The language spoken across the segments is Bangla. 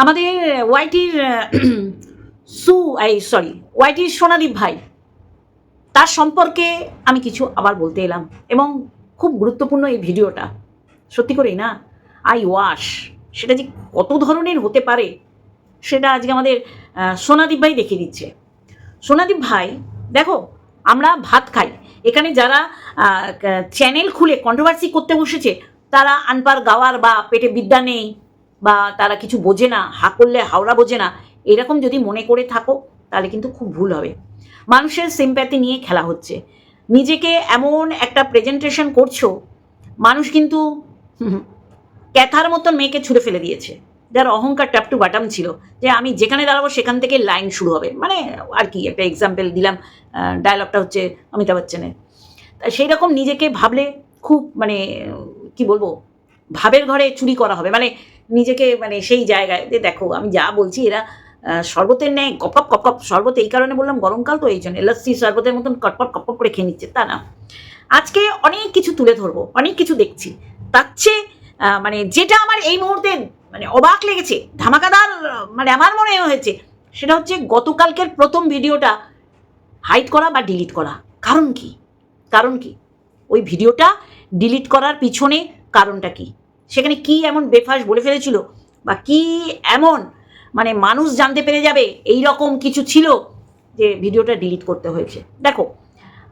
আমাদের ওয়াইটির সু, এই সরি ওয়াইটির সোনাদীপ ভাই, তার সম্পর্কে আমি কিছু আবার বলতে এলাম এবং খুব গুরুত্বপূর্ণ এই ভিডিওটা। সত্যি করেই না? আই ওয়াশ, সেটা যে কত ধরনের হতে পারে, সেটা আজকে আমাদের সোনাদীপ ভাই দেখিয়ে দিচ্ছে। সোনাদীপ ভাই, দেখো, আমরা ভাত খাই। এখানে যারা চ্যানেল খুলে কন্ট্রোভার্সি করতে বসেছে, তারা আনপার গাওয়ার বা পেটে বিদ্যা নেই বা তারা কিছু বোঝে না, হা করলে হাওড়া বোঝে না, এরকম যদি মনে করে থাকো, তাহলে কিন্তু খুব ভুল হবে। মানুষের সিম্প্যাথি নিয়ে খেলা হচ্ছে। নিজেকে এমন একটা প্রেজেন্টেশন করছ, মানুষ কিন্তু ক্যাথার মতন মেয়েকে ছুঁড়ে ফেলে দিয়েছে। যার অহংকার ট্যাপ টু বাটাম ছিল, যে আমি যেখানে দাঁড়াবো সেখান থেকে লাইন শুরু হবে। মানে আর কি, একটা এক্সাম্পল দিলাম ডায়লগটা হচ্ছে অমিতাভ বচ্চনের। তা সেই রকম নিজেকে ভাবলে খুব মানে কি বলব, ভাবের ঘরে চুরি করা হবে। মানে নিজেকে মানে সেই জায়গায় যে দেখো, আমি যা বলছি এরা শরবতের ন্যায় কপকপ কপকপ শরবত এই কারণে বললাম গরমকাল তো এই জন্য। লস্যি শরবতের মতন কটপট কপকপ করে খেয়ে নিচ্ছে, তা না। আজকে অনেক কিছু তুলে ধরবো, অনেক কিছু দেখছি। তার চেয়ে মানে যেটা আমার এই মুহূর্তে মানে অবাক লেগেছে, ধামাকাদার মানে আমার মনে হয়েছে, সেটা হচ্ছে গতকালকের প্রথম ভিডিওটা হাইড করা বা ডিলিট করা। কারণ কি? কারণ কি? ওই ভিডিওটা ডিলিট করার পিছনে কারণটা কি? সেখানে কি এমন বেফাস বলে ফেলেছিল? বা কি এমন মানে মানুষ জানতে পেরে যাবে এই রকম কিছু ছিল যে ভিডিওটা ডিলিট করতে হয়েছে? দেখো,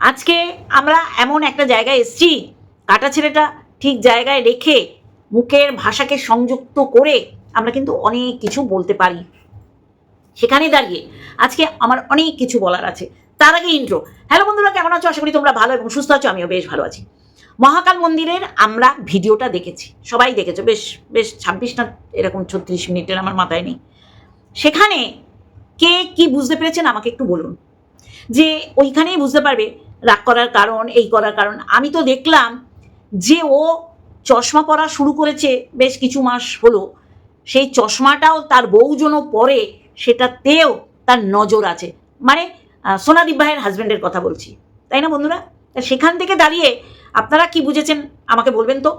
আজকে আমরা এমন একটা জায়গায় এসছি, কাটা ছেলেটা ঠিক জায়গায় রেখে মুখের ভাষাকে সংযুক্ত করে আমরা কিন্তু অনেক কিছু বলতে পারি। সেখানে দাঁড়িয়ে আজকে আমার অনেক কিছু বলার আছে। তার আগে ইন্ট্রো হ্যালো বন্ধুরা, কেমন আছো? আশা করি তোমরা ভালো এবং সুস্থ আছো। আমিও বেশ ভালো আছি। মহাকাল মন্দিরের আমরা ভিডিওটা দেখেছি। সবাই দেখেছ। বেশ বেশ ছাব্বিশ না এরকম ছত্রিশ মিনিটের আমার মাথায় নেই। সেখানে কে কি বুঝতে পেরেছেন আমাকে একটু বলুন। যে ওইখানেই বুঝতে পারবে রাগ করার কারণ, এই করার কারণ। আমি তো দেখলাম যে ও চশমা পরা শুরু করেছে বেশ কিছু মাস হলো। সেই চশমাটাও তার বউজনও পরে সেটাতেও তার নজর আছে। মানে সোনাদীপ ভাইয়ের হাজব্যান্ডের কথা বলছি। তাই না বন্ধুরা? সেখান থেকে দাঁড়িয়ে আপনারা কি বুঝেছেন? আমাকে বলবেন তো?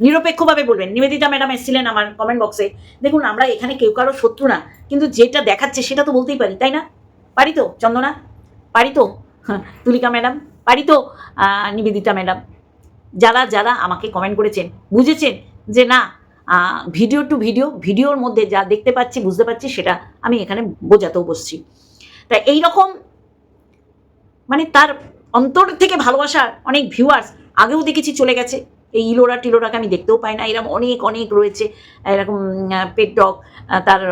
নিরপেক্ষভাবে বলবেন। নিবেদিতা ম্যাডাম এসেছিলেন আমার কমেন্ট বক্সে দেখুন আমরা এখানে কেউ কারও শত্রু না কিন্তু যেটা দেখাচ্ছে সেটা তো বলতেই পারি তাই না? পারি তো চন্দনা? পারি তো? হ্যাঁ, তুলিকা ম্যাডাম? পারি তো? নিবেদিতা ম্যাডাম? যারা যারা আমাকে কমেন্ট করেছেন বুঝেছেন যে না ভিডিও টু ভিডিও ভিডিওর মধ্যে যা দেখতে পাচ্ছি বুঝতে পারছি সেটা আমি এখানে বোঝাতেও বসছি। তা এই রকম মানে তার অন্তর থেকে ভালোবাসার অনেক ভিউয়ার্স আগেও দেখেছি চলে গেছে। এই ইলোরা টিলোরাকে আমি দেখতেও পাই না। এরকম অনেক অনেক রয়েছে। এরকম পেট ডগ তার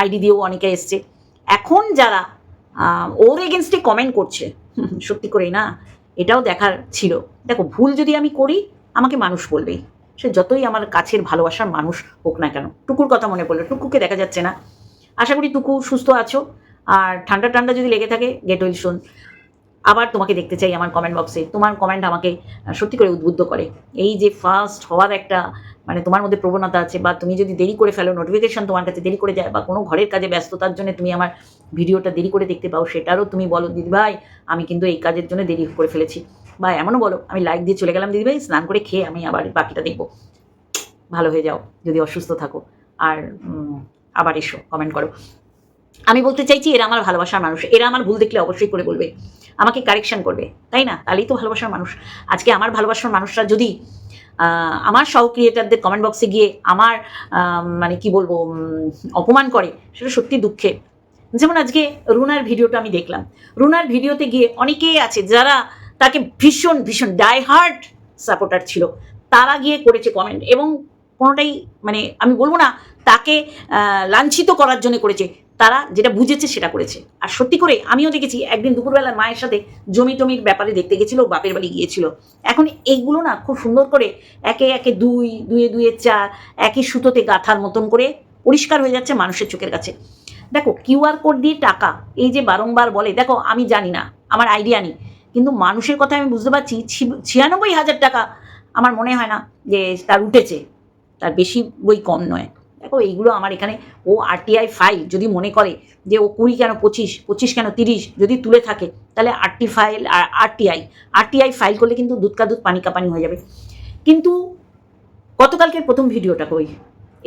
আইডি দিয়েও অনেকে এসছে। এখন যারা ওর এগেনস্টে কমেন্ট করছে, সত্যি করেই না, এটাও দেখার ছিল। দেখো, ভুল যদি আমি করি, আমাকে মানুষ বলবেই সে যতই আমার কাছের ভালোবাসার মানুষ হোক না কেন। টুকুর কথা মনে পড়ল, টুকুকে দেখা যাচ্ছে না। আশা করি টুকু সুস্থ আছো। আর ঠান্ডা ঠান্ডা যদি লেগে থাকে গেট ওয়েল শুন আবার তোমাকে দেখতে চাই আমার কমেন্ট বক্সে তোমার কমেন্ট আমাকে সত্যি করে উদ্বুদ্ধ করে। এই যে ফার্স্ট হওয়ার একটা মানে তোমার মধ্যে প্রবণতা আছে বা তুমি যদি দেরি করে ফেলো নোটিফিকেশন তোমার কাছে দেরি করে যায় বা কোনো ঘরের কাজে ব্যস্ততার জন্য তুমি আমার ভিডিওটা দেরি করে দেখতে পাও, সেটারও তুমি বলো দিদিভাই আমি কিন্তু এই কাজের জন্য দেরি করে ফেলেছি। বা এমনও বলো, আমি লাইক দিয়ে চলে গেলাম দিদিভাই স্নান করে খেয়ে আমি আবার বাকিটা দেখব। ভালো হয়ে যাও, যদি অসুস্থ থাকো। আর আবার এসো কমেন্ট করো। আমি বলতে চাইছি, এরা আমার ভালোবাসার মানুষ। এরা আমার ভুল দেখলে অবশ্যই করে বলবে। আমাকে কারেকশন করবে, তাই না? তাহলেই তো ভালোবাসার মানুষ। আজকে আমার ভালোবাসার মানুষরা যদি আমার সহ ক্রিয়েটারদের কমেন্ট বক্সে গিয়ে আমার মানে কি বলব অপমান করে, সেটা সত্যি দুঃখের। যেমন আজকে রুনার ভিডিওটা আমি দেখলাম। রুনার ভিডিওতে গিয়ে অনেকেই আছে যারা তাকে ভীষণ ভীষণ ডাই হার্ট সাপোর্টার ছিল। তারা গিয়ে করেছে কমেন্ট এবং কোনোটাই মানে আমি বলব না, তাকে লাঞ্ছিত করার জন্য করেছে। তারা যেটা বুঝেছে সেটা করেছে। আর সত্যি করে আমিও দেখেছি, একদিন দুপুরবেলা মায়ের সাথে জমি টমির ব্যাপারে দেখতে গেছিল, বাপের বাড়ি গিয়েছিল। এখন এইগুলো না খুব সুন্দর করে একে একে দুই, দুয়ে দুয়ে চার, একই সুতোতে গাঁথার মতন করে পরিষ্কার হয়ে যাচ্ছে মানুষের চোখের কাছে। দেখো কিউআর কোড দিয়ে টাকা, এই যে বারংবার বলে, দেখো, আমি জানি না, আমার আইডিয়া নেই। কিন্তু মানুষের কথা আমি বুঝতে পারছি ছিয়ানব্বই হাজার টাকা আমার মনে হয় না যে তার উঠেছে। তার বেশি বই কম নয়। দেখো, এইগুলো আমার এখানে, ও আরটিআই ফাইল যদি মনে করে যে ও কুড়ি কেন, পঁচিশ পঁচিশ কেন, তিরিশ যদি তুলে থাকে, তাহলে আরটি ফাইল আর আরটিআই আরটিআই ফাইল করলে কিন্তু দুধকা দুধ পানি কাপানি হয়ে যাবে। কিন্তু গতকালকের প্রথম ভিডিওটা কই?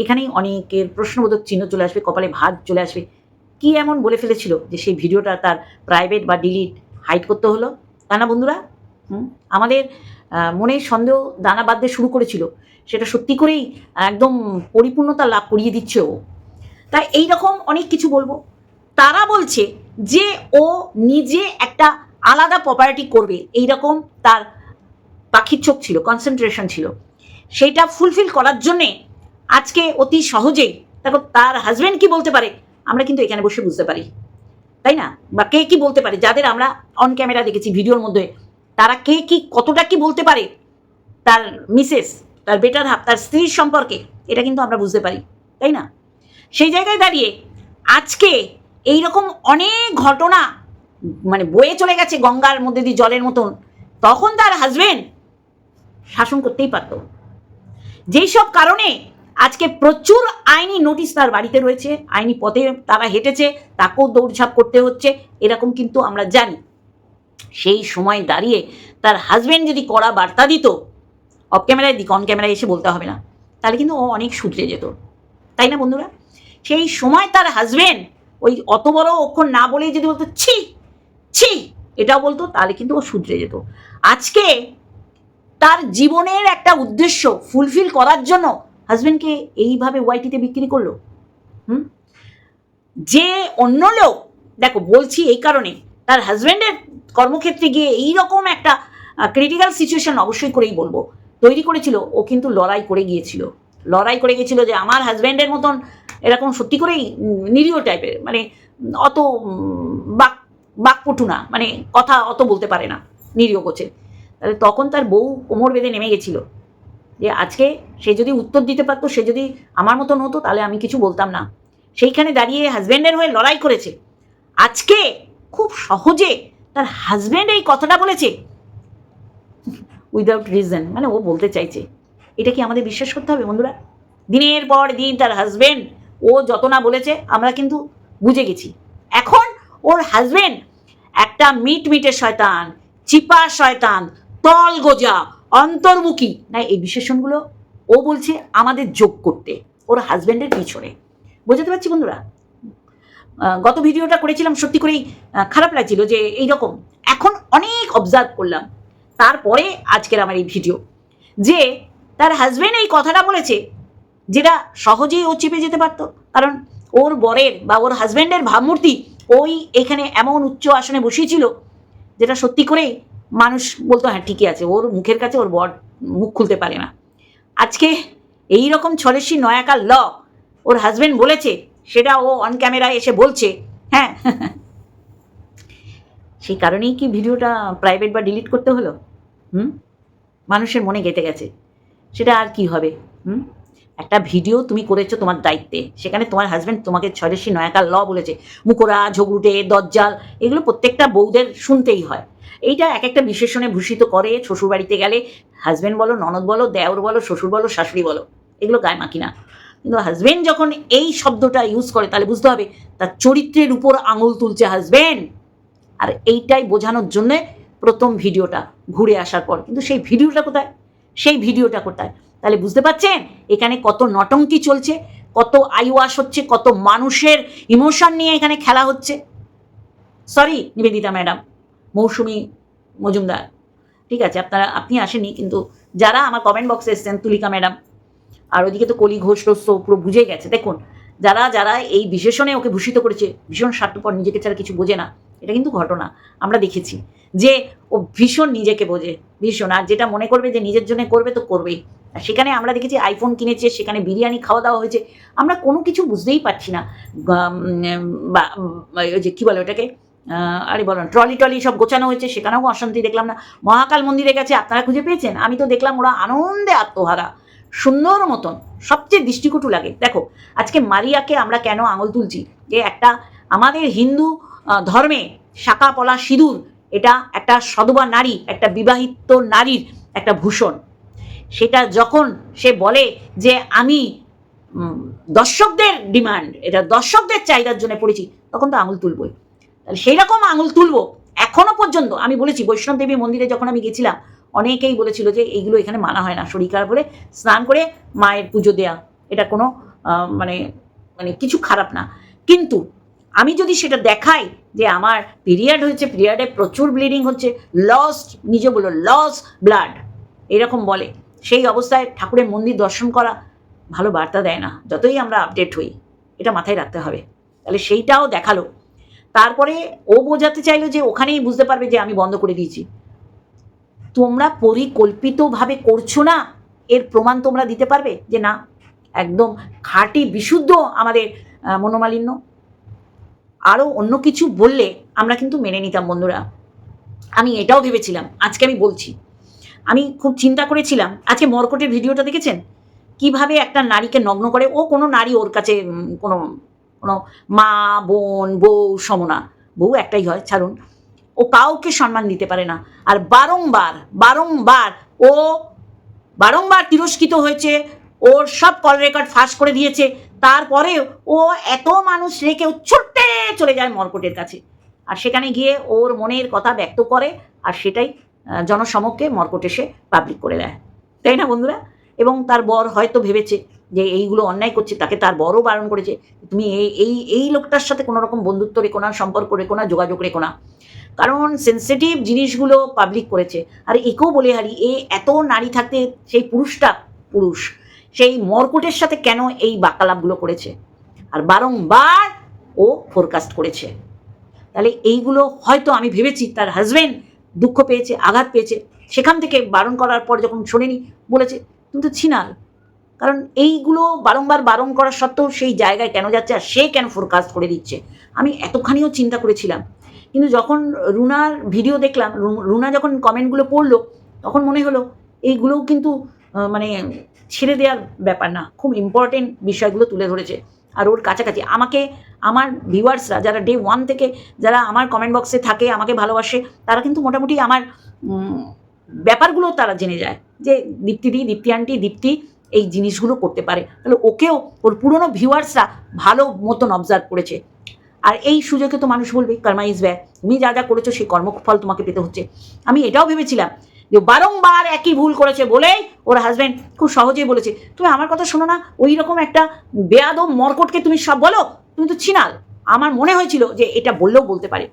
এখানেই অনেকের প্রশ্নবোধক চিহ্ন চলে আসবে, কপালে ভাঁজ চলে আসবে। কি এমন বলে ফেলেছিল যে সেই ভিডিওটা তার প্রাইভেট বা ডিলিট হাইড করতে হলো? তা না বন্ধুরা? আমাদের মনে সন্দেহ দানা বাঁধতে শুরু করেছিল। সেটা সত্যি করেই একদম পরিপূর্ণতা লাভ করিয়ে দিচ্ছে ও। তাই এই রকম অনেক কিছু বলব। তারা বলছে যে ও নিজে একটা আলাদা প্রপার্টি করবে। এই রকম তার পাখির চোখ ছিল কনসেন্ট্রেশন ছিল। সেইটা ফুলফিল করার জন্যে আজকে অতি সহজেই দেখো তার হাজব্যান্ড কি বলতে পারে? আমরা কিন্তু এখানে বসে বুঝতে পারি। তাই না? বা কে কি বলতে পারে? যাদের আমরা অন ক্যামেরা দেখেছি ভিডিওর মধ্যে তারা কে কি কতটা কি বলতে পারে? তার মিসেস, তার বেটার হাফ, তার স্ত্রীর সম্পর্কে, এটা কিন্তু আমরা বুঝতে পারি, তাই না? সেই জায়গায় দাঁড়িয়ে আজকে এই রকম অনেক ঘটনা মানে বয়ে চলে গেছে গঙ্গার মধ্যে দিয়ে জলের মতন, তখন তার হাজবেন্ড শাসন করতেই পারতো। যেই সব কারণে আজকে প্রচুর আইনি নোটিশ তার বাড়িতে রয়েছে, আইনি পথে তারা হেঁটেছে, তাকেও দৌড়ঝাঁপ করতে হচ্ছে, এরকম কিন্তু আমরা জানি। সেই সময় দাঁড়িয়ে তার হাজব্যান্ড যদি কড়া বার্তা দিত অফ ক্যামেরায় দিক অন ক্যামেরায় এসে বলতে হবে না, তাহলে কিন্তু ও অনেক শুধরে যেত। তাই না বন্ধুরা? সেই সময় তার হাজবেন্ড ওই অত বড় অক্ষর না বলে যদি বলতো, ছি ছি, এটাও বলতো, তাহলে কিন্তু ও শুধরে যেত। আজকে তার জীবনের একটা উদ্দেশ্য ফুলফিল করার জন্য হাজবেন্ডকে এইভাবে ওয়াইটিতে বিক্রি করল। হুম? যে অন্য লোক, দেখো বলছি এই কারণে, তার হাজবেন্ডের কর্মক্ষেত্রে গিয়ে এই রকম একটা ক্রিটিক্যাল সিচুয়েশন অবশ্যই করেই বলব। তৈরি করেছিল, ও কিন্তু লড়াই করে গিয়েছিল। লড়াই করে গিয়েছিল যে আমার হাজব্যান্ডের মতন এরকম সত্যি করেই নিরীহ টাইপের মানে অত বাক, বাকপটু না মানে কথা অত বলতে পারে না, নিরীহ গোছে। তাহলে তখন তার বউ কোমর বেঁধে নেমে গেছিল। যে আজকে সে যদি উত্তর দিতে পারতো, সে যদি আমার মতন হতো, তাহলে আমি কিছু বলতাম না। সেইখানে দাঁড়িয়ে হাজব্যান্ডের হয়ে লড়াই করেছে। আজকে খুব সহজে তার হাজব্যান্ড এই কথাটা বলেছে? উইদাউট রিজন মানে ও বলতে চাইছে। এটা কি আমাদের বিশ্বাস করতে হবে বন্ধুরা? দিনের পর দিন তার হাজব্যান্ড ও যত না বলেছে, আমরা কিন্তু বুঝে গেছি। এখন ওর হাজব্যান্ড একটা মিট মিটে শয়তান, চিপা শয়তান, তল গোজা, অন্তর্মুখী। না, এই বিশেষণগুলো ও বলছে আমাদের যোগ করতে, ওর হাজব্যান্ডের পিছনে। বোঝাতে পারছি বন্ধুরা? গত ভিডিওটা করেছিলাম, সত্যি করেই খারাপ লাগছিল যে এই রকম এখন অনেক অবজার্ভ করলাম। তারপরে আজকের আমার এই ভিডিও যে তার হাজব্যান্ড এই কথাটা বলেছে, যেটা সহজেই ও চেপে যেতে পারতো। কারণ ওর বরের বা ওর হাজব্যান্ডের ভাবমূর্তি ওই এখানে এমন উচ্চ আসনে বসিয়েছিল, যেটা সত্যি করেই মানুষ বলতো হ্যাঁ ঠিকই আছে। ওর মুখের কাছে ওর বর মুখ খুলতে পারে না। আজকে এই রকম ছলেসি নয়াকার ল ওর হাজবেন্ড বলেছে সেটা ও অন ক্যামেরায় এসে বলছে হ্যাঁ। সেই কারণেই কি ভিডিওটা প্রাইভেট বা ডিলিট করতে হলো? হুম? মানুষের মনে গেঁথে গেছে। সেটা আর কি হবে? হুম? একটা ভিডিও তুমি করেছ তোমার দায়িত্বে। সেখানে তোমার হাজব্যান্ড তোমাকে ছয়দেশি নয়াকার ল বলেছে। মুকোরা ঝগড়ুটে, দজ্জাল, এগুলো প্রত্যেকটা বউদের শুনতেই হয়। এইটা এক একটা বিশেষণে ভূষিত করে শ্বশুরবাড়িতে গেলে হাজব্যান্ড বলো, ননদ বলো, দেওর বলো, শ্বশুর বলো, শাশুড়ি বলো, এগুলো গায়ে মাখি না। কিন্তু হাজব্যান্ড যখন এই শব্দটা ইউজ করে, তাহলে বুঝতে হবে তার চরিত্রের উপর আঙুল তুলছে হাজব্যান্ড আর এইটাই বোঝানোর জন্যে প্রথম ভিডিওটা ঘুরে আসার পর। কিন্তু সেই ভিডিওটা কোথায়? সেই ভিডিওটা কোথায়? তাহলে বুঝতে পারছেন? এখানে কত নটঙ্কি চলছে, কত আইওয়াশ হচ্ছে, কত মানুষের ইমোশন নিয়ে এখানে খেলা হচ্ছে। Sorry Nivedita madam Mousumi Majumdar. ঠিক আছে, আপনারা, আপনি আসেনি কিন্তু যারা আমার কমেন্ট বক্সে এসেছেন, তুলিকা ম্যাডাম আর ওইদিকে তো কলি, ঘোষ তো পুরো বুঝে গেছে। দেখুন, যারা যারা এই বিশেষণে ওকে ভূষিত করেছে, ভীষণ স্বার্থপর, নিজেকে ছাড়া কিছু বোঝে না, এটা কিন্তু ঘটনা, আমরা দেখেছি। যে ও ভীষণ নিজেকে বোঝে, ভীষণ, আর যেটা মনে করবে যে নিজের জন্য করবে তো করবেই। আর সেখানে আমরা দেখেছি আইফোন কিনেছে, সেখানে বিরিয়ানি খাওয়া দাওয়া হয়েছে, আমরা কোনো কিছু বুঝতেই পারছি না। বা ওই যে কী বলে ওটাকে? আরে বলো ট্রলি টলি সব গোছানো হয়েছে, সেখানেও অশান্তি দেখলাম না। মহাকাল মন্দিরে গেছে, আপনারা খুঁজে পেয়েছেন? আমি তো দেখলাম ওরা আনন্দে আত্মহারা। সুন্দর মতন, সবচেয়ে দৃষ্টিকটু লাগে। দেখো, আজকে মারিয়াকে আমরা কেন আঙুল তুলছি? যে একটা আমাদের হিন্দু ধর্মে শাখা পলা সিঁদুর, এটা একটা সধবা নারী, একটা বিবাহিত নারীর একটা ভূষণ। সেটা যখন সে বলে যে আমি দর্শকদের ডিমান্ড, এটা দর্শকদের চাহিদার জন্য পড়েছি, তখন তো আঙুল তুলবই। তাহলে সেই রকম আঙুল তুলবো, এখনও পর্যন্ত, আমি বলেছি, বৈষ্ণব দেবী মন্দিরে যখন আমি গেছিলাম অনেকেই বলেছিল যে এইগুলো এখানে মানা হয় না। শরীর হলে স্নান করে মায়ের পুজো দেয়া, এটা কোনো মানে মানে কিছু খারাপ না। কিন্তু আমি যদি সেটা দেখাই যে আমার পিরিয়ড হয়েছে, পিরিয়ডে প্রচুর ব্লিডিং হচ্ছে লস্ট নিজে বলো লস ব্লাড এরকম বলে। সেই অবস্থায় ঠাকুরের মন্দির দর্শন করা ভালো বার্তা দেয় না। যতই আমরা আপডেট হই, এটা মাথায় রাখতে হবে। তাহলে সেইটাও দেখাল। তারপরে ও বোঝাতে চাইলো যে ওখানেই বুঝতে পারবে যে আমি বন্ধ করে দিয়েছি। তোমরা পরিকল্পিতভাবে করছ না, এর প্রমাণ তোমরা দিতে পারবে যে না, একদম খাঁটি বিশুদ্ধ আমাদের মনোমালিন্য। আরও অন্য কিছু বললে আমরা কিন্তু মেনে নিতাম, বন্ধুরা। আমি এটাও ভেবেছিলাম, আজকে আমি বলছি। আমি খুব চিন্তা করেছিলাম, আজকে মর্কটের ভিডিওটা দেখেছেন? কীভাবে একটা নারীকে নগ্ন করে, ও কোনো নারী ওর কাছে কোনো কোনো মা, বোন, বউ, সমনা, বউ একটাই হয়, ছাড়ুন। ও কাউকে সম্মান দিতে পারে না। আর বারংবার বারংবার ও বারংবার তিরস্কৃত হয়েছে, ওর সব কল রেকর্ড ফাঁস করে দিয়েছে তারপরেও ও এত মানুষ রেখেও ছুটতে চলে যায় মর্কটের কাছে। আর সেখানে গিয়ে ওর মনের কথা ব্যক্ত করে, আর সেটাই জনসমক্ষে মর্কট এসে পাবলিক করে দেয়। তাই না বন্ধুরা? এবং তার বর হয়তো ভেবেছে যে এইগুলো অন্যায় করছে, তাকে তার বড়ও বারণ করেছে। তুমি এই এই এই লোকটার সাথে কোনো রকম বন্ধুত্ব রেখো না, সম্পর্ক রেখো না, যোগাযোগ রেখো না। কারণ সেন্সিটিভ জিনিসগুলো পাবলিক করেছে। আর একেও বলে হারি, এ এত নারী থাকতে সেই পুরুষটা পুরুষ, সেই মর্কুটের সাথে কেন এই বাকালাপগুলো করেছে? আর বারংবার ও ফোরকাস্ট করেছে। তাহলে এইগুলো হয়তো আমি ভেবেছি, তার হাজব্যান্ড দুঃখ পেয়েছে, আঘাত পেয়েছে। সেখান থেকে বারণ করার পর যখন শোনেনি, বলেছে, তুমি তো ছিনাল। কারণ এইগুলো বারংবার বারণ করার সত্ত্বেও সেই জায়গায় কেন যাচ্ছে আর সে কেন ফোরকাস্ট করে দিচ্ছে? আমি এতখানিও চিন্তা করেছিলাম। কিন্তু যখন রুনার ভিডিও দেখলাম রুনা যখন কমেন্টগুলো পড়ল, তখন মনে হলো, এইগুলোও কিন্তু মানে ছেড়ে দেওয়ার ব্যাপার না। খুব ইম্পর্টেন্ট বিষয়গুলো তুলে ধরেছে। আর ওর কাছাকাছি। আমাকে, আমার ভিউয়ার্সরা যারা ডে ওয়ান থেকে, যারা আমার কমেন্ট বক্সে থাকে, আমাকে ভালোবাসে, তারা কিন্তু মোটামুটি আমার ব্যাপারগুলো তারা জেনে যায়। যে দীপ্তিদি দীপ্তি আন্টি, দীপ্তি এই জিনিসগুলো করতে পারে। তাহলে ওকেও, ওর পুরনো ভিউয়ার্সরা ভালো মতন অবজার্ভ করেছে। আর এই সুযোগে তো মানুষ বলবে, কর্মা ইজ ব্যয় তুমি যা যা করেছ, সেই কর্মফল তোমাকে পেতে হচ্ছে। আমি এটাও ভেবেছিলাম যে বারংবার একই ভুল করেছে বলেই ওর হাজব্যান্ড খুব সহজেই বলেছে। তুমি আমার কথা শোনো না ওই রকম একটা বেয়াদব মর্কটকে তুমি সব বলো, তুমি তো ছিনাল আমার মনে হয়েছিল যে এটা বললেও বলতে পারে।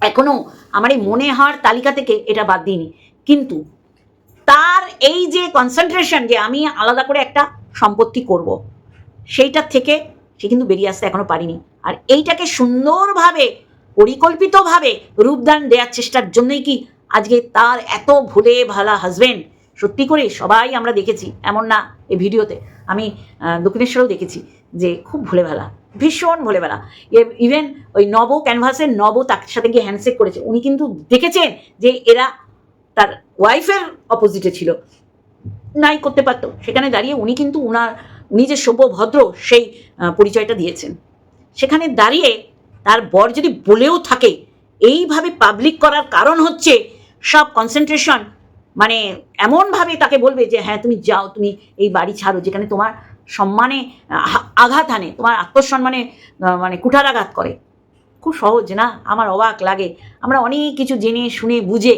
এখনও আমার এই মনে হওয়ার তালিকা থেকে এটা বাদ দিইনি। কিন্তু তার এই যে কনসেন্ট্রেশন যে আমি আলাদা করে একটা সম্পত্তি করব, সেইটার থেকে সে কিন্তু বেরিয়ে আসতে এখনও পারিনি। আর এইটাকে সুন্দরভাবে, পরিকল্পিতভাবে রূপদান দেওয়ার চেষ্টার জন্যই কি আজকে তার এত ভুলে ভালা হাজবেন্ড সত্যি করে সবাই আমরা দেখেছি, এমন না এই ভিডিওতে। আমি দক্ষিণেশ্বরেও দেখেছি যে খুব ভুলে ভালা, ভীষণ ভুলে বেলা ইভেন ওই নব ক্যানভাসের নব তার সাথে গিয়ে হ্যান্ডশেক করেছে। উনি কিন্তু দেখেছেন যে এরা তার ওয়াইফের অপোজিটে ছিল। নাই করতে পারতো। সেখানে দাঁড়িয়ে উনি কিন্তু উনার উনি যে সভ্য ভদ্র সেই পরিচয়টা দিয়েছেন। সেখানে দাঁড়িয়ে তার বর যদি বলেও থাকে, এইভাবে পাবলিক করার কারণ হচ্ছে সব কনসেন্ট্রেশন মানে এমনভাবে তাকে বলবে যে হ্যাঁ তুমি যাও, তুমি এই বাড়ি ছাড়ো, যেখানে তোমার সম্মানে আঘাত আনে, তোমার আত্মসম্মানে মানে কুঠারাঘাত করে। খুব সহজ না? আমার অবাক লাগে। আমরা অনেক কিছু জেনে, শুনে, বুঝে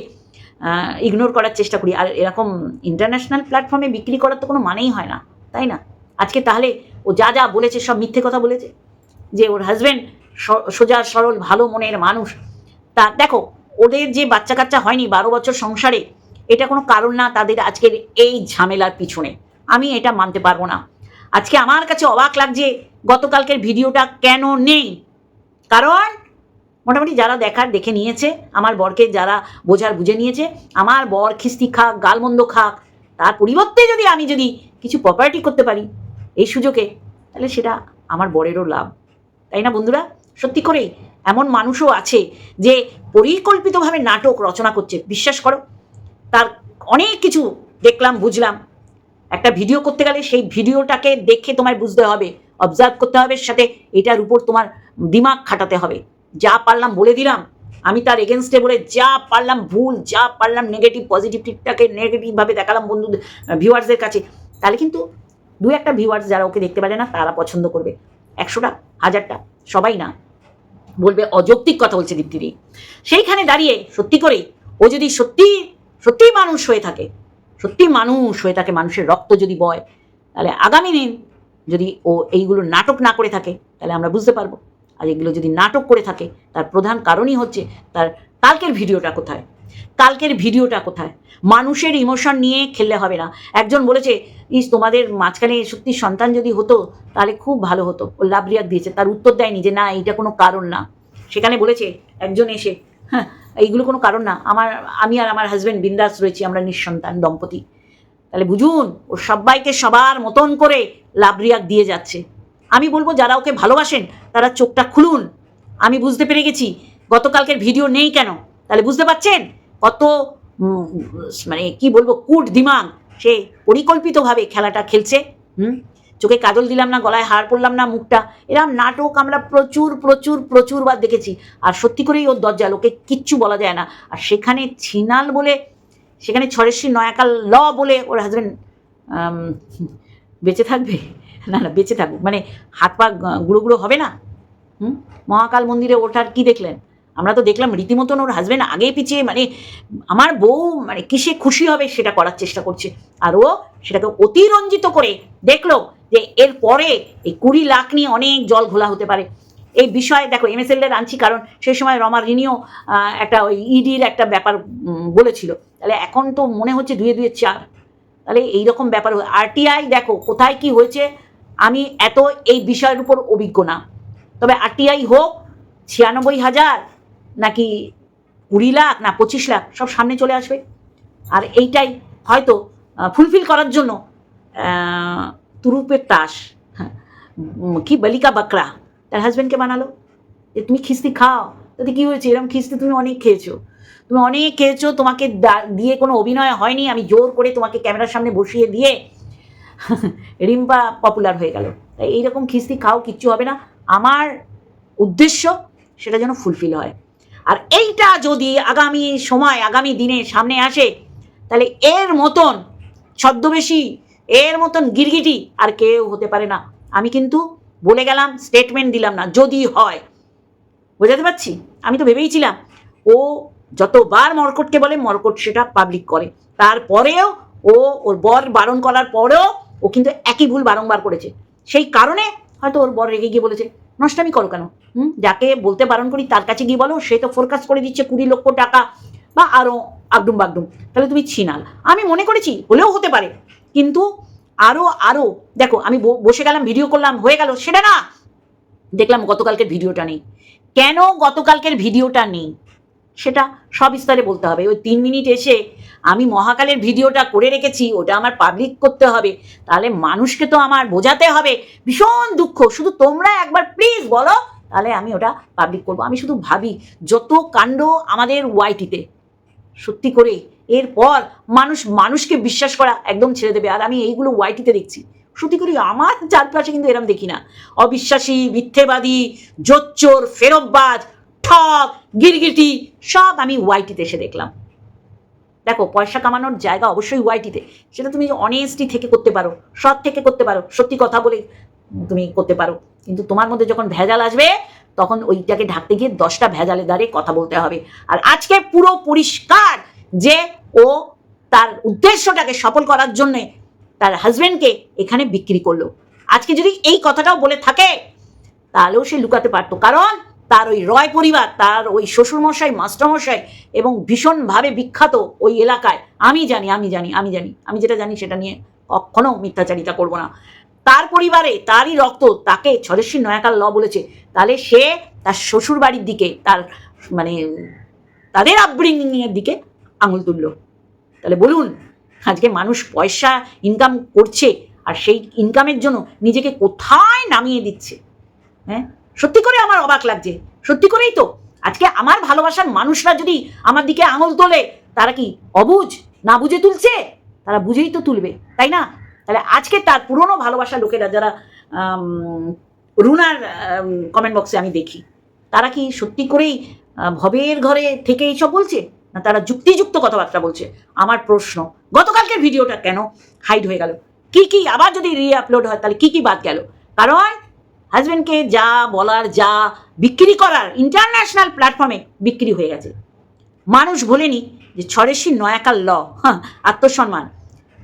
ইগনোর করার চেষ্টা করি। আর এরকম ইন্টারন্যাশনাল প্ল্যাটফর্মে বিক্রি করার তো কোনো মানেই হয় না, তাই না? আজকে তাহলে ও যা যা বলেছে সব মিথ্যে কথা বলেছে? যে ওর হাজব্যান্ড সোজা, সরল, ভালো মনের মানুষ। তা দেখো, ওদের যে বাচ্চা কাচ্চা হয়নি, বারো বছর সংসারে, এটা কোনো কারণ না তাদের আজকের এই ঝামেলার পিছনে। আমি এটা মানতে পারব না। আজকে আমার কাছে অবাক লাগছে গতকালকের ভিডিওটা কেন নেই? কারণ মোটামুটি যারা দেখার, দেখে নিয়েছে, আমার বরকে যারা বোঝার, বুঝে নিয়েছে, আমার বর খিস্তি খাক, গালমন্দ খাক, তার পরিবর্তে যদি আমি যদি কিছু প্রপার্টি করতে পারি এই সুযোগে তাহলে সেটা আমার বরেরও লাভ। তাই না বন্ধুরা? সত্যি করেই এমন মানুষও আছে যে পরিকল্পিতভাবে নাটক রচনা করছে। বিশ্বাস করো, তার অনেক কিছু দেখলাম, বুঝলাম। একটা ভিডিও করতে গেলে সেই ভিডিওটাকে দেখে তোমায় বুঝতে হবে অবজার্ভ করতে হবে, সাথে এটার উপর তোমার দিমাগ খাটাতে হবে। যা পারলাম বলে দিলাম, আমি তার এগেনস্টে বলে যা পারলাম ভুল, যা পারলাম নেগেটিভ পজিটিভ পজিটিভটাকে নেগেটিভভাবে দেখালাম বন্ধুদের ভিউয়ার্সদের কাছে। তাহলে কিন্তু দু একটা ভিউয়ার্স যারা ওকে দেখতে পারে না, তারা পছন্দ করবে। একশোটা, হাজারটা, সবাই না। বলবে অযৌক্তিক কথা বলছে দীপ্তিদি। সেইখানে দাঁড়িয়ে সত্যি করে ও যদি সত্যি সত্যি মানুষ হয়ে থাকে সত্যি মানুষ হয়ে থাকে, মানুষের রক্ত যদি বয়, তাহলে আগামী দিন যদি ও এইগুলো নাটক না করে থাকে, তাহলে আমরা বুঝতে পারব। আর এগুলো যদি নাটক করে থাকে, তার প্রধান কারণই হচ্ছে তার কালকের ভিডিওটা কোথায়? কালকের ভিডিওটা কোথায়? মানুষের ইমোশন নিয়ে খেললে হবে না। একজন বলেছে, ইস, তোমাদের মাঝখানে সত্যি সন্তান যদি হতো, তাহলে খুব ভালো হতো। ও লাভ রিয়াক দিয়েছে, তার উত্তর দেয়নি যে, না, এইটা কোনো কারণ না। সেখানে বলেছে, একজন এসে হ্যাঁ এইগুলো কোনো কারণ না। আমার, আমি আর আমার হাজব্যান্ড বিন্দাস রয়েছি, আমরা নিঃসন্তান, দম্পতি। তাহলে বুঝুন, ও সবাইকে সবার মতন করে লাভ রিয়াক দিয়ে যাচ্ছে। আমি বলব, যারা ওকে ভালোবাসেন, তারা চোখটা খুলুন। আমি বুঝতে পেরে গেছি, গতকালকের ভিডিও নেই কেন? তাহলে বুঝতে পারছেন? কত মানে কি বলব কুট দিমাগ সে পরিকল্পিতভাবে খেলাটা খেলছে, হুম? চোখে কাজল দিলাম না, গলায় হার পড়লাম না, মুখটা। এরকম নাটক আমরা প্রচুর প্রচুর প্রচুরবার দেখেছি। আর সত্যি করেই ওর দরজা, লোকে কিচ্ছু বলা যায় না। আর সেখানে ছিনাল বলে, সেখানে ছড়েশ্রী নয়াকাল ল বলে ওর হাজব্যান্ড বেঁচে থাকবে? না না, বেঁচে থাকুক। মানে হাত পা গুঁড়ো গুঁড়ো হবে না? হুম? মহাকাল মন্দিরে ওঠার কি দেখলেন? আমরা তো দেখলাম রীতিমতন ওর হাজব্যান্ড আগে পিছিয়ে মানে আমার বউ মানে কিসে খুশি হবে সেটা করার চেষ্টা করছে। আর ও সেটাকে অতিরঞ্জিত করে দেখল যে এর পরে এই কুড়ি লাখ নিয়ে অনেক জল ঘোলা হতে পারে। এই বিষয়ে দেখো এমএসএল এর আনছি, কারণ সেই সময় রমা রিনিও একটা ওই ইডির একটা ব্যাপার বলেছিল। তাহলে এখন তো মনে হচ্ছে দুয়ে দুয়ে চার। তাহলে এইরকম ব্যাপার আরটিআই দেখো কোথায় কি হয়েছে, আমি এত এই বিষয়ের উপর অভিজ্ঞ না। তবে আরটিআই হোক, ছিয়ানব্বই হাজার নাকি কুড়ি লাখ না পঁচিশ লাখ সব সামনে চলে আসবে? আর এইটাই হয়তো ফুলফিল করার জন্য তুরুপের তাস হ্যাঁ, কি বালিকা বাকরা তার হাজব্যান্ডকে বানালো? যে তুমি খিস্তি খাও। তাতে কি হয়েছে? এরকম খিস্তি তুমি অনেক খেয়েছো। তুমি অনেক খেয়েছো তোমাকে দিয়ে কোনো অভিনয় হয়নি। আমি জোর করে তোমাকে ক্যামেরার সামনে বসিয়ে দিয়ে রিম্পা পপুলার হয়ে গেল। তাই এইরকম খিস্তি খাও কিচ্ছু হবে না। আমার উদ্দেশ্য সেটা যেন ফুলফিল হয়। আর এইটা যদি আগামী সময়, আগামী দিনে সামনে আসে, তাহলে এর মতন ছদ্মবেশী, এর মতন গিরগিটি আর কেউ হতে পারে না। আমি কিন্তু বলে গেলাম স্টেটমেন্ট দিলাম না, যদি হয়। বোঝাতে পারছি? আমি তো ভেবেইছিলাম ও যতবার মর্কটকে বলে, মর্কট সেটা পাবলিক করে। তারপরেও ও, ওর বর বারণ করার পরেও ও কিন্তু একই ভুল বারংবার করেছে। সেই কারণে হয়তো ওর বর রেগে গিয়ে বলেছে নষ্টামি করো কেন? হুম? যাকে বলতে বারণ করি, তার কাছে গিয়ে বলো, সে তো ফোরকাস্ট করে দিচ্ছে কুড়ি লক্ষ টাকা বা আরও আগডুম বাগডুম। তাহলে তুমি ছিনাল। আমি মনে করেছি, হলেও হতে পারে। কিন্তু আরও আরও দেখো, আমি বসে গেলাম ভিডিও করলাম, হয়ে গেল, সেটা না। দেখলাম গতকালকের ভিডিওটা নেই। কেন গতকালকের ভিডিওটা নেই? সেটা সব সবিস্তারে বলতে হবে। ওই তিন মিনিট এসে আমি মহাকালের ভিডিওটা করে রেখেছি, ওটা আমার পাবলিক করতে হবে। তাহলে মানুষকে তো আমার বোঝাতে হবে। ভীষণ দুঃখ। শুধু তোমরা একবার প্লিজ বলো, তাহলে আমি ওটা পাবলিক করব। আমি শুধু ভাবি, যত কাণ্ড আমাদের ওয়াইটিতে সত্যি করে, এরপর মানুষ, মানুষকে বিশ্বাস করা একদম ছেড়ে দেবে। আর আমি এইগুলো ওয়াইটিতে দেখছি। সত্যি করি আমার চারপাশে কিন্তু এরম দেখি না। অবিশ্বাসী, মিথ্যেবাদী, জোচ্চোর ফেরববাজ ঠক, গিরগিটি, সব আমি ওয়াইটিতে এসে দেখলাম। দেখো, পয়সা কামানোর জায়গা অবশ্যই ওয়াইটিতে সেটা তুমি অনেস্টি থেকে করতে পারো, সৎ থেকে করতে পারো, সত্যি কথা বলে তুমি করতে পারো। কিন্তু তোমার মধ্যে যখন ভেজাল আসবে, তখন ওইটাকে ঢাকতে গিয়ে দশটা ভেজালে দাঁড়িয়ে কথা বলতে হবে। আর আজকে পুরো পরিষ্কার যে ও তার উদ্দেশ্যটাকে সফল করার জন্যে তার হাজবেন্ডকে এখানে বিক্রি করল। আজকে যদি এই কথাটাও বলে থাকে, তাহলেও সে লুকাতে পারতো। কারণ তার ওই রয় পরিবার, তার ওই শ্বশুরমশাই, মাস্টারমশাই এবং ভীষণভাবে বিখ্যাত ওই এলাকায়। আমি জানি আমি জানি আমি জানি, আমি যেটা জানি সেটা নিয়ে কখনো মিথ্যাচারিতা করব না। তার পরিবারে তারই রক্ত, তাকে ছদেশ্বী নয়াকাল ল বলেছে। তাহলে সে তার শ্বশুর বাড়ির দিকে, তার মানে তাদের আপব্রিঙ্গিংয়ের দিকে আঙুল তুললো। তাহলে বলুন, আজকে মানুষ পয়সা ইনকাম করছে আর সেই ইনকামের জন্য নিজেকে কোথায় নামিয়ে দিচ্ছে? হ্যাঁ? সত্যি করে আমার অবাক লাগছে। সত্যি করেই তো। আজকে আমার ভালোবাসার মানুষরা যদি আমার দিকে আঙুল তোলে, তারা কি অবুঝ? না বুঝে তুলছে? তারা বুঝেই তো তুলবে, তাই না? তাহলে আজকে তার পুরনো ভালোবাসা লোকেরা যারা রুনার কমেন্ট বক্সে আমি দেখি, তারা কি সত্যি করেই ভবের ঘরে থেকে এইসব বলছে? না তারা যুক্তিযুক্ত কথাবার্তা বলছে? আমার প্রশ্ন, গতকালকের ভিডিওটা কেন হাইড হয়ে গেল? কি কি আবার যদি রি আপলোড হয়, তাহলে কি কি বাদ গেল? কারণ হাজব্যান্ডকে যা বলার, যা বিক্রি করার ইন্টারন্যাশনাল প্ল্যাটফর্মে বিক্রি হয়ে গেছে। মানুষ ভোলেনি যে ছড়েশি নয়াকাল ল হ্যাঁ আত্মসম্মান।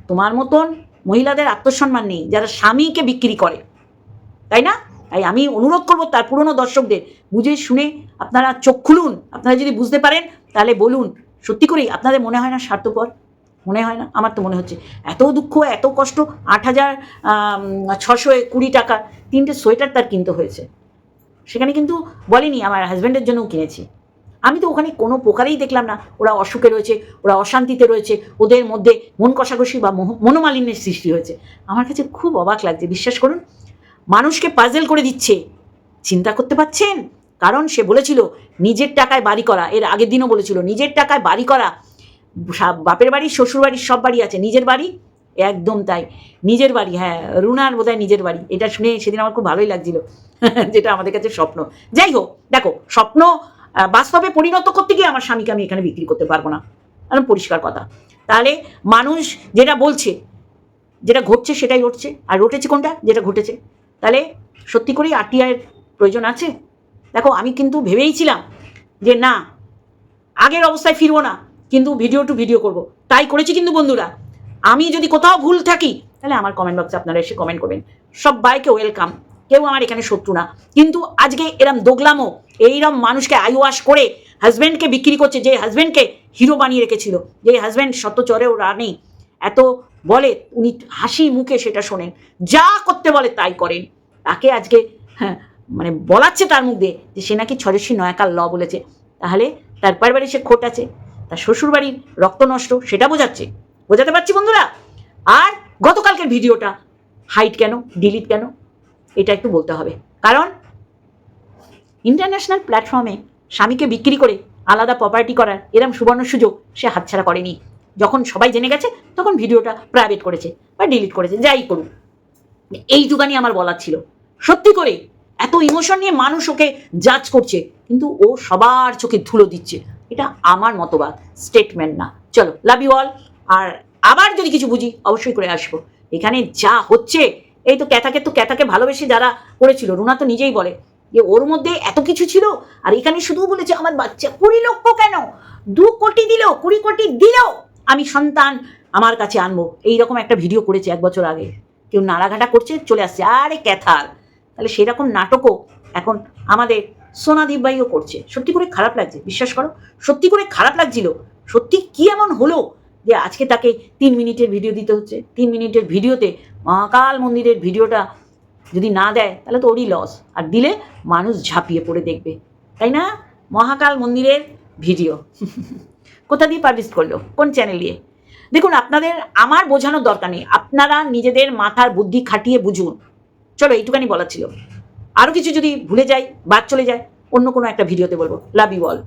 তোমার মতন মহিলাদের আত্মসম্মান নেই, যারা স্বামীকে বিক্রি করে। তাই না? তাই আমি অনুরোধ করব তার পুরনো দর্শকদের, বুঝে শুনে আপনারা চোখ খুলুন। আপনারা যদি বুঝতে পারেন, তাহলে বলুন। সত্যি করেই আপনাদের মনে হয় না স্বার্থপর? মনে হয় না? আমার তো মনে হচ্ছে। এত দুঃখ, এত কষ্ট, আট হাজার ছশো কুড়ি টাকা, তিনটে সোয়েটার তার কিনতে হয়েছে। সেখানে কিন্তু বলেনি, আমার হাজব্যান্ডের জন্যও কিনেছি। আমি তো ওখানে কোনো প্রকারেই দেখলাম না। ওরা অসুখে রয়েছে, ওরা অশান্তিতে রয়েছে, ওদের মধ্যে মন কষাকষি বা মনোমালিন্যের সৃষ্টি হয়েছে। আমার কাছে খুব অবাক লাগছে। বিশ্বাস করুন, মানুষকে পাজেল করে দিচ্ছে। চিন্তা করতে পারছেন? কারণ সে বলেছিল, নিজের টাকায় বাড়ি করা। এর আগের দিনও বলেছিল, নিজের টাকায় বাড়ি করা। বাপের বাড়ি, শ্বশুর বাড়ির সব বাড়ি আছে, নিজের বাড়ি, একদম তাই। নিজের বাড়ি হ্যাঁ রুনার বোধহয় নিজের বাড়ি। এটা শুনে সেদিন আমার খুব ভালোই লাগছিল, যেটা আমাদের কাছে স্বপ্ন। যাই হোক, দেখো, স্বপ্ন বাস্তবে পরিণত করতে গিয়ে আমার স্বামীকে আমি এখানে বিক্রি করতে পারব না। একদম পরিষ্কার কথা। তাহলে মানুষ যেটা বলছে, যেটা ঘটছে সেটাই ঘটছে। আর ঘটেছে কোনটা? যেটা ঘটেছে। তাহলে সত্যি করেই আরটিআইয়ের প্রয়োজন আছে? দেখো, আমি কিন্তু ভেবেইছিলাম যে না, আগের অবস্থায় ফিরবো না। কিন্তু ভিডিও টু ভিডিও করব। তাই করেছি কিন্তু বন্ধুরা। আমি যদি কোথাও ভুল থাকি, তাহলে আমার কমেন্ট বক্সে আপনারা এসে কমেন্ট করবেন। সবাইকে ওয়েলকাম কেউ আমার এখানে শত্রু না। কিন্তু আজকে এরম দোগলামো, এইরম মানুষকে আইওয়াশ করে হাজব্যান্ডকে বিক্রি করছে, যে হাজব্যান্ডকে হিরো বানিয়ে রেখেছিল, যে হাজব্যান্ড শত চরেও রানে, এত বলে উনি হাসি মুখে সেটা শোনেন। যা করতে বলে তাই করেন। তাকে আজকে হ্যাঁ মানে বলাচ্ছে তার মুখ দিয়ে যে সে নাকি ছয়শী নয়াকার ল বলেছে। তাহলে তার পারিবারিক সে খোট আছে। তার শ্বশুরবাড়ির রক্ত নষ্ট, সেটা বোঝাচ্ছে। বোঝাতে পারছি বন্ধুরা? আর গতকালকের ভিডিওটা হাইট কেন ডিলিট কেন, এটা একটু বলতে হবে। কারণ ইন্টারন্যাশনাল প্ল্যাটফর্মে স্বামীকে বিক্রি করে আলাদা প্রপার্টি করার এরম সুবর্ণ সুযোগ সে হাতছাড়া করেনি। যখন সবাই জেনে গেছে, তখন ভিডিওটা প্রাইভেট করেছে বা ডিলিট করেছে, যাই করুক। এইটুকানি আমার বলার ছিল। সত্যি করে, এত ইমোশন নিয়ে মানুষ ওকে জাজ করছে, কিন্তু ও সবার চোখে ধুলো দিচ্ছে। এটা আমার মতবাদ স্টেটমেন্ট না। চলো লাভ ইউ অল আর আবার যদি কিছু বুঝি, অবশ্যই করে আসব। এখানে যা হচ্ছে, এই তো ক্যাথাকে তো ক্যাথাকে ভালোবেসে যারা করেছিল, রুনা তো নিজেই বলে যে ওর মধ্যে এত কিছু ছিল, আর এখানে শুধু বলেছে, আমার বাচ্চা কুড়ি লক্ষ কেন? দু কোটি দিল, কুড়ি কোটি দিল। আমি সন্তান, আমার কাছে আনব। এইরকম একটা ভিডিও করেছে এক বছর আগে। কেউ নাড়াঘাটা করছে, চলে আসছে। আরে ক্যাথার তাহলে সেরকম নাটকও এখন আমাদের সোনাদীপ ভাইও করছে। সত্যি করে খারাপ লাগছে, বিশ্বাস করো? সত্যি করে খারাপ লাগছিল। সত্যি কি এমন হলো যে আজকে তাকে তিন মিনিটের ভিডিও দিতে হচ্ছে? তিন মিনিটের ভিডিওতে মহাকাল মন্দিরের ভিডিওটা যদি না দেয়, তাহলে তো ওরই লস আর দিলে মানুষ ঝাঁপিয়ে পড়ে দেখবে। তাই না? মহাকাল মন্দিরের ভিডিও। কোথা দিয়ে পাবলিশ করল? কোন চ্যানেল দিয়ে? দেখুন, আপনাদের, আমার বোঝানোর দরকার নেই। আপনারা নিজেদের মাথার বুদ্ধি খাটিয়ে বুঝুন। চলো এইটুখানি বলার ছিল। আরও কিছু যদি ভুলে যাই, বাদ চলে যায় অন্য কোনো একটা ভিডিওতে বলব। Love you all